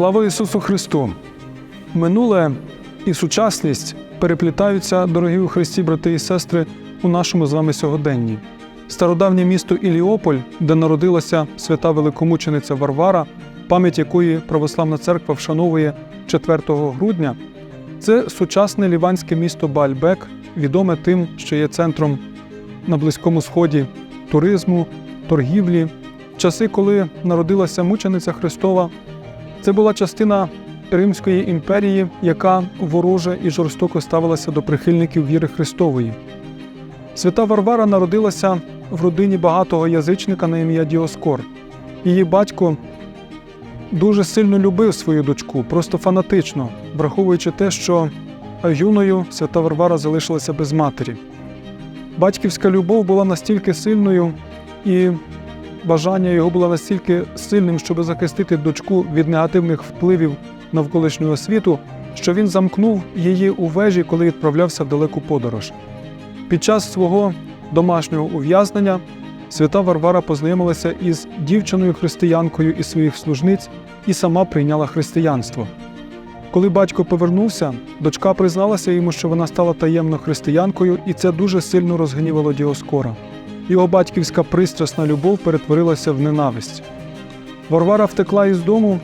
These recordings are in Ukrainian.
Слава Ісусу Христу! Минуле і сучасність переплітаються, дорогі у Христі, брати і сестри, у нашому з вами сьогоденні. Стародавнє місто Іліополь, де народилася свята великомучениця Варвара, пам'ять якої православна церква вшановує 4 грудня, це сучасне ліванське місто Баальбек, відоме тим, що є центром на Близькому Сході туризму, торгівлі. В часи, коли народилася мучениця Христова, це була частина Римської імперії, яка вороже і жорстоко ставилася до прихильників віри Христової. Свята Варвара народилася в родині багатого язичника на ім'я Діоскор. Її батько дуже сильно любив свою дочку, просто фанатично, враховуючи те, що юною свята Варвара залишилася без матері. Батьківська любов була настільки сильною і бажання його було настільки сильним, щоб захистити дочку від негативних впливів навколишнього світу, що він замкнув її у вежі, коли відправлявся в далеку подорож. Під час свого домашнього ув'язнення свята Варвара познайомилася із дівчиною-християнкою із своїх служниць і сама прийняла християнство. Коли батько повернувся, дочка призналася йому, що вона стала таємно християнкою, і це дуже сильно розгнівало Діоскора. Його батьківська пристрасна любов перетворилася в ненависть. Варвара втекла із дому,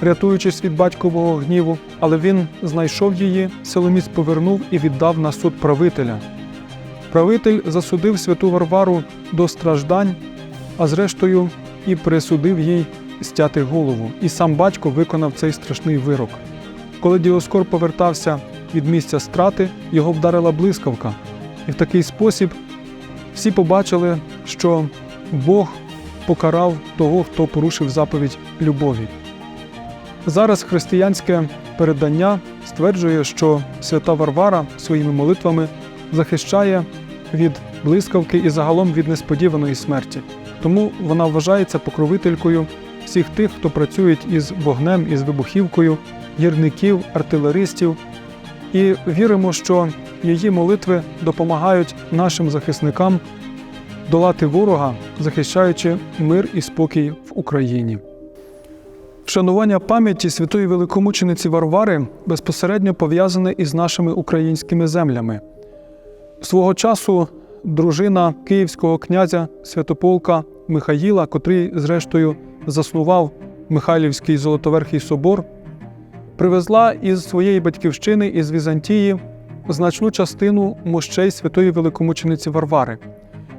рятуючись від батькового гніву, але він знайшов її, силоміць повернув і віддав на суд правителя. Правитель засудив святу Варвару до страждань, а зрештою і присудив їй стяти голову. І сам батько виконав цей страшний вирок. Коли Діоскор повертався від місця страти, його вдарила блискавка, і в такий спосіб всі побачили, що Бог покарав того, хто порушив заповідь любові. Зараз християнське передання стверджує, що свята Варвара своїми молитвами захищає від блискавки і загалом від несподіваної смерті. Тому вона вважається покровителькою всіх тих, хто працюють із вогнем, із вибухівкою, гірників, артилеристів. І віримо, що її молитви допомагають нашим захисникам долати ворога, захищаючи мир і спокій в Україні. Вшанування пам'яті святої великомучениці Варвари безпосередньо пов'язане із нашими українськими землями. Свого часу дружина київського князя Святополка Михаїла, котрий, зрештою, заснував Михайлівський Золотоверхий собор, привезла із своєї батьківщини із Візантії значну частину мощей святої великомучениці Варвари,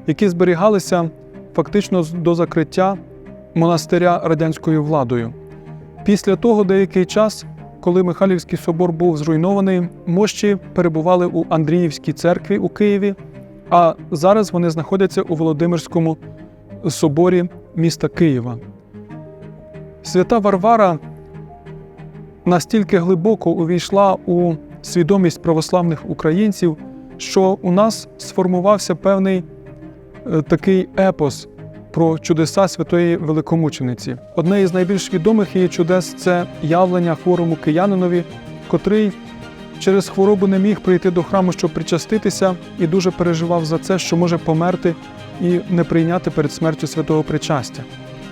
які зберігалися фактично до закриття монастиря радянською владою. Після того деякий час, коли Михайлівський собор був зруйнований, мощі перебували у Андріївській церкві у Києві, а зараз вони знаходяться у Володимирському соборі міста Києва. Свята Варвара настільки глибоко увійшла у свідомість православних українців, що у нас сформувався певний е, такий епос про чудеса святої великомучениці. Одне із найбільш відомих її чудес це явлення хворому киянинові, котрий через хворобу не міг прийти до храму, щоб причаститися, і дуже переживав за це, що може померти і не прийняти перед смертю святого причастя.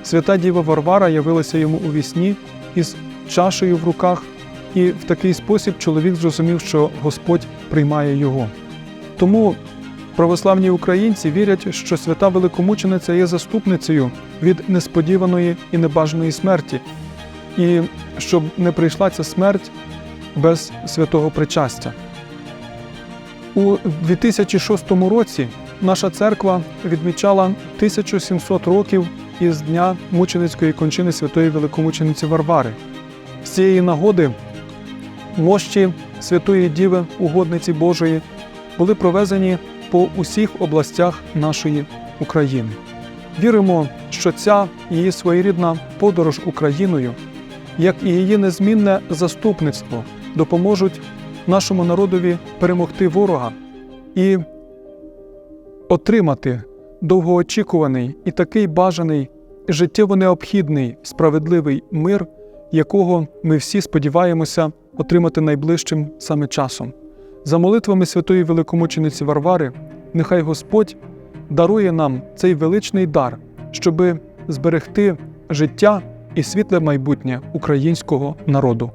Свята Діва Варвара явилася йому у вісні із чашею в руках, і в такий спосіб чоловік зрозумів, що Господь приймає його. Тому православні українці вірять, що свята великомучениця є заступницею від несподіваної і небажаної смерті, і щоб не прийшла ця смерть без святого причастя. У 2006 році наша церква відмічала 1700 років із дня мученицької кончини святої великомучениці Варвари. З цієї нагоди мощі Святої Діви, угодниці Божої, були провезені по усіх областях нашої України. Віримо, що ця її своєрідна подорож Україною, як і її незмінне заступництво, допоможуть нашому народові перемогти ворога і отримати довгоочікуваний і такий бажаний, життєво необхідний справедливий мир, якого ми всі сподіваємося отримати найближчим саме часом. За молитвами святої великомучениці Варвари, нехай Господь дарує нам цей величний дар, щоби зберегти життя і світле майбутнє українського народу.